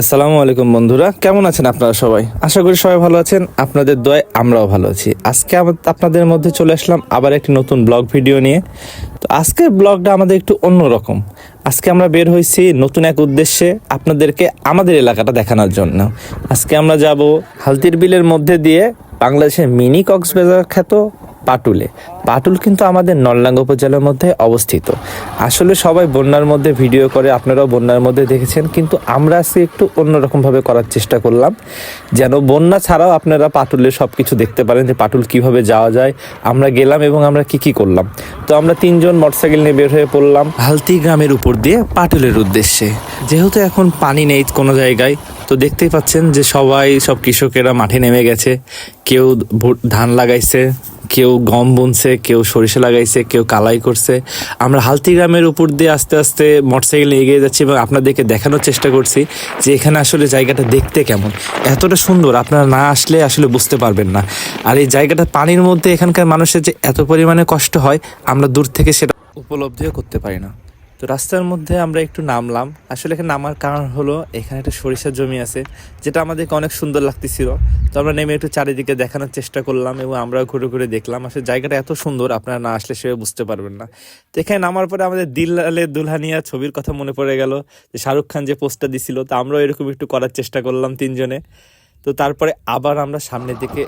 আসসালামু আলাইকুম বন্ধুরা, কেমন আছেন আপনারা সবাই? আশা করি সবাই ভালো আছেন, আপনাদের দয় আমরাও ভালো আছি। আজকে আপনাদের মধ্যে চলে আসলাম আবার একটি নতুন ব্লগ ভিডিও নিয়ে। তো আজকের ব্লগটা আমাদের একটু অন্যরকম আজকে আমরা বের হয়েছি নতুন এক উদ্দেশ্যে আপনাদেরকে আমাদের এলাকাটা দেখানোর জন্য। আজকে আমরা যাব হালতির বিলের মধ্যে দিয়ে বাংলাদেশের মিনি কক্সবাজার খ্যাত পাটুলে। পাটুল কিন্তু আমাদের নলডাঙ্গ উপজেলার মধ্যে অবস্থিত। আসলে সবাই বন্যার মধ্যে ভিডিও করে, আপনারাও বন্যার মধ্যে দেখেছেন, কিন্তু আমরা আজকে একটু অন্যরকমভাবে করার চেষ্টা করলাম। যেন বন্যা ছাড়াও আপনারা পাটুলের সব কিছু দেখতে পারেন যে পাটুল কীভাবে যাওয়া যায়, আমরা গেলাম এবং আমরা কি কি করলাম। তো আমরা তিনজন মোটরসাইকেল নিয়ে বের হয়ে পড়লাম। হালতি গ্রামের উপর দিয়ে পাটুলের উদ্দেশ্যে। যেহেতু এখন পানি নেই কোনো জায়গায়, তো দেখতেই পাচ্ছেন যে সবাই সব কৃষকেরা মাঠে নেমে গেছে। কেউ ধান লাগাইছে, কেউ গম বুনছে কেউ সরিষা লাগাইছে, কেউ কালাই করছে। আমরা হালতি গ্রামের উপর দিয়ে আস্তে আস্তে মোটরসাইকেল নিয়ে এগিয়ে যাচ্ছি এবং আপনাদেরকে দেখানোর চেষ্টা করছি যে এখানে আসলে জায়গাটা দেখতে কেমন। এতটা সুন্দর, আপনারা না আসলে আসলে বুঝতে পারবেন না। আর এই জায়গাটা পানির মধ্যে এখানকার মানুষের যে এত পরিমাণে কষ্ট হয়, আমরা দূর থেকে সেটা উপলব্ধিও করতে পারি না। তো রাস্তার মধ্যে আমরা একটু নামলাম। আসলে এখানে নামার কারণ হলো এখানে একটা সরিষার জমি আছে, যেটা আমাদেরকে অনেক সুন্দর লাগতেছিল। তো আমরা নেমে একটু চারিদিকে দেখানোর চেষ্টা করলাম এবং আমরা ঘুরে ঘুরে দেখলাম। আসলে জায়গাটা এত সুন্দর, আপনারা না আসলে সেভাবে বুঝতে পারবেন না। তো এখানে নামার পরে আমাদের দিল্লালে দুলহানিয়া ছবির কথা মনে পড়ে গেল যে শাহরুখ খান যে পোস্টটা দিছিল, তো আমরাও এরকম একটু করার চেষ্টা করলাম তিনজনে। তো তারপরে আবার আমরা সামনের দিকে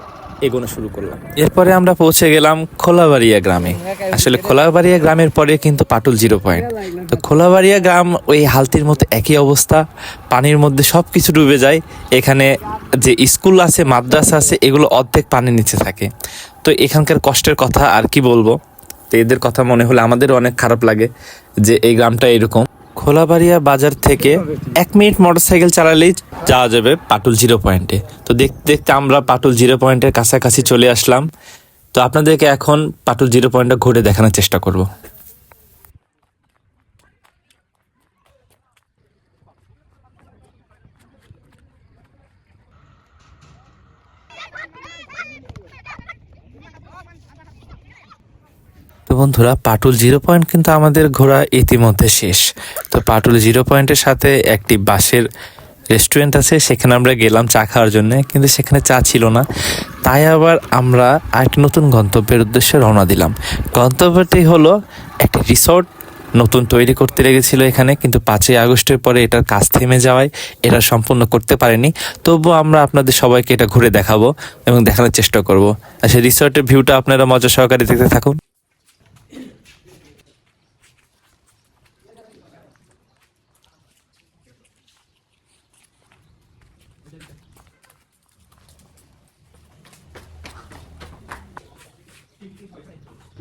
এগোনো শুরু করলাম। এরপরে আমরা পৌঁছে গেলাম খোলাবাড়িয়া গ্রামে। আসলে খোলাবাড়িয়া গ্রামের পরে কিন্তু পাটুল জিরো পয়েন্ট। তো খোলাবাড়িয়া গ্রাম ওই হালতির মতো একই অবস্থা, পানির মধ্যে সব কিছু ডুবে যায়। এখানে যে স্কুল আছে, মাদ্রাসা আছে, এগুলো অর্ধেক পানির নিচে থাকে। তো এখানকার কষ্টের কথা আর কি বলব? তো এদের কথা মনে হলে আমাদেরও অনেক খারাপ লাগে যে এই গ্রামটা এরকম। খোলাবাড়িয়া বাজার থেকে এক মিনিট মোটরসাইকেল চালালেই যাওয়া যাবে পাটুল জিরো পয়েন্টে। তো দেখতে দেখতে আমরা পাটুল জিরো পয়েন্টের কাছাকাছি চলে আসলাম। তো আপনাদেরকে এখন পাটুল জিরো পয়েন্টটা ঘুরে দেখানোর চেষ্টা করব। বন্ধুরা, পাটুল জিরো পয়েন্ট কিন্তু আমাদের ঘোরা ইতিমধ্যে শেষ। তো পাটুল জিরো পয়েন্টের সাথে একটি বাসের রেস্টুরেন্ট আছে, সেখানে আমরা গেলাম চা খাওয়ার জন্য, কিন্তু সেখানে চা ছিল না। তাই আবার আমরা আরেকটি নতুন গন্তব্যের উদ্দেশ্যে রওনা দিলাম। গন্তব্যটি হলো একটি রিসর্ট নতুন তৈরি করতে লেগেছিল এখানে, কিন্তু পাঁচই আগস্টের পরে এটার কাজ থেমে যাওয়ায় এটা সম্পূর্ণ করতে পারেনি। তবুও আমরা আপনাদের সবাইকে এটা ঘুরে দেখাবো এবং দেখানোর চেষ্টা করব। আর সেই রিসর্টের ভিউটা আপনারা মজা সহকারে দেখতে থাকুন।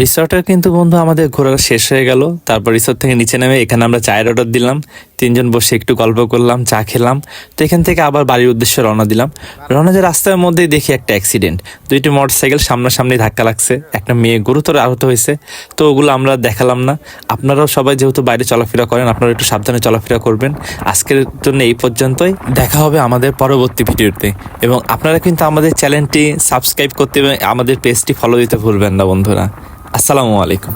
রিসর্টের কিন্তু বন্ধু আমাদের ঘোরা শেষ হয়ে গেল। তারপর রিসর্ট থেকে নিচে নেমে এখানে আমরা চায়ের অর্ডার দিলাম। তিনজন বসে একটু গল্প করলাম, চা খেলাম। তো এখান থেকে আবার বাড়ির উদ্দেশ্যে রওনা দিলাম। রওনা যে রাস্তার মধ্যেই দেখি একটা অ্যাক্সিডেন্ট দুইটি মোটরসাইকেল সামনাসামনি ধাক্কা লাগছে। একটা মেয়ে গুরুতর আহত হয়েছে। তো ওগুলো আমরা দেখালাম না। আপনারাও সবাই যেহেতু বাইরে চলাফেরা করেন, আপনারা একটু সাবধানে চলাফেরা করবেন। আজকের জন্য এই পর্যন্তই। দেখা হবে আমাদের পরবর্তী ভিডিওতে। এবং আপনারা কিন্তু আমাদের চ্যানেলটি সাবস্ক্রাইব করতে এবং আমাদের পেজটি ফলো দিতে ভুলবেন না বন্ধুরা। আসসালামু আলাইকুম।